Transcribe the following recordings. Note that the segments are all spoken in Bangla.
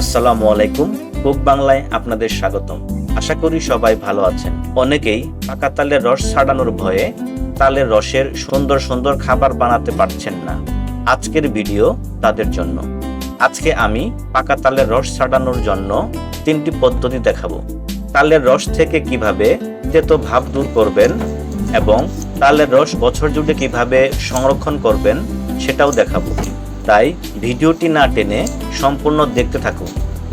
আসসালামু আলাইকুম কুক বাংলায় আপনাদের স্বাগতম। আশা করি সবাই ভালো আছেন। অনেকেই পাকা তালের রস ছাড়ানোর ভয়ে তালের রসের সুন্দর সুন্দর খাবার বানাতে পারছেন না। আজকের ভিডিও তাদের জন্য। আজকে আমি পাকা তালের রস ছাড়ানোর জন্য তিনটি পদ্ধতি দেখাবো। তালের রস থেকে কীভাবে তেতো ভাব দূর করবেন এবং তালের রস বছর জুড়ে কীভাবে সংরক্ষণ করবেন সেটাও দেখাবো। তাই ভিডিওটি না টেনে সম্পূর্ণ দেখতে থাকুন।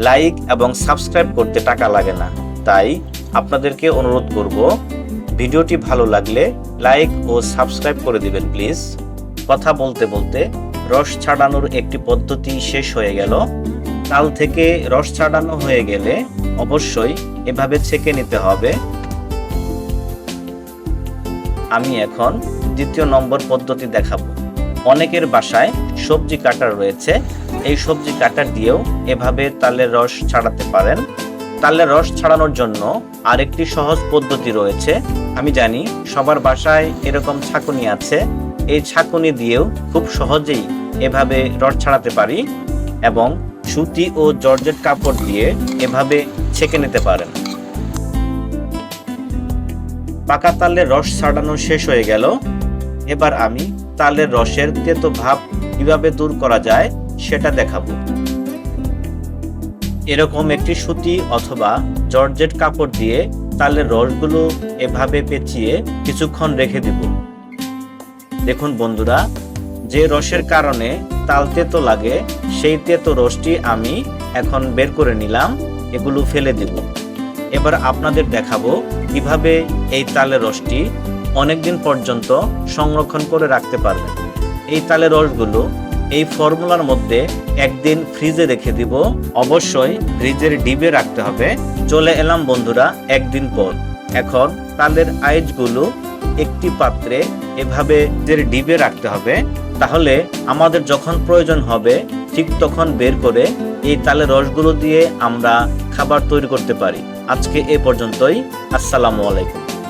লাইক এবং সাবস্ক্রাইব করতে টাকা লাগে না। তাই আপনাদেরকে অনুরোধ করব, ভিডিওটি ভালো লাগলে লাইক ও সাবস্ক্রাইব করে দিবেন, প্লিজ। কথা বলতে বলতে রস ছাড়ানোর একটি পদ্ধতি শেষ হয়ে গেল। তাল থেকে রস ছাড়ানো হয়ে গেলে অবশ্যই এভাবে ছেঁকে নিতে হবে। আমি এখন দ্বিতীয় নম্বর পদ্ধতি দেখাবো। অনেকের বাসায় সবজি কাটার রয়েছে। এই সবজি কাটার দিয়েও এভাবে তালের রস ছাড়াতে পারেন। তালের রস ছাড়ানোর জন্য আরেকটি সহজ পদ্ধতি রয়েছে। আমি জানি সবার বাসায় এরকম ছাকুনি আছে। এই ছাকুনি দিয়েও খুব সহজেই এভাবে রস ছাড়াতে পারি এবং সুতি ও জর্জেট কাপড় দিয়ে এভাবে ছেঁকে নিতে পারেন। পাকা তালের রস ছাড়ানো শেষ হয়ে গেল। এবার আমি তালের রসের তেতো ভাব কীভাবে দূর করা যায়, সেটা দেখাবো। এরকম একটি সুতি অথবা জর্জেট কাপড় দিয়ে তালের রসগুলো এভাবে পেঁচিয়ে কিছুক্ষণ রেখে দিব। দেখুন বন্ধুরা, যে রসের কারণে তাল তেতো লাগে, সেই তেতো রসটি আমি এখন বের করে নিলাম, এগুলো ফেলে দিব। এবার আপনাদের দেখাবো কীভাবে এই তালের রসটি অনেকদিন পর্যন্ত সংরক্ষণ করে রাখতে পারবেন এই তালের রসগুলো এই ফর্মুলার মধ্যে একদিন ফ্রিজে রেখে দিব। অবশ্যই ফ্রিজের ডিবে রাখতে হবে। চলে এলাম বন্ধুরা একদিন পর। এখন তালের আইজগুলো একটি পাত্রে এভাবে যে ডিবে রাখতে হবে। তাহলে আমাদের যখন প্রয়োজন হবে, ঠিক তখন বের করে এই তালের রসগুলো দিয়ে আমরা খাবার তৈরি করতে পারি। আজকে এ পর্যন্তই। আসসালামু আলাইকুম।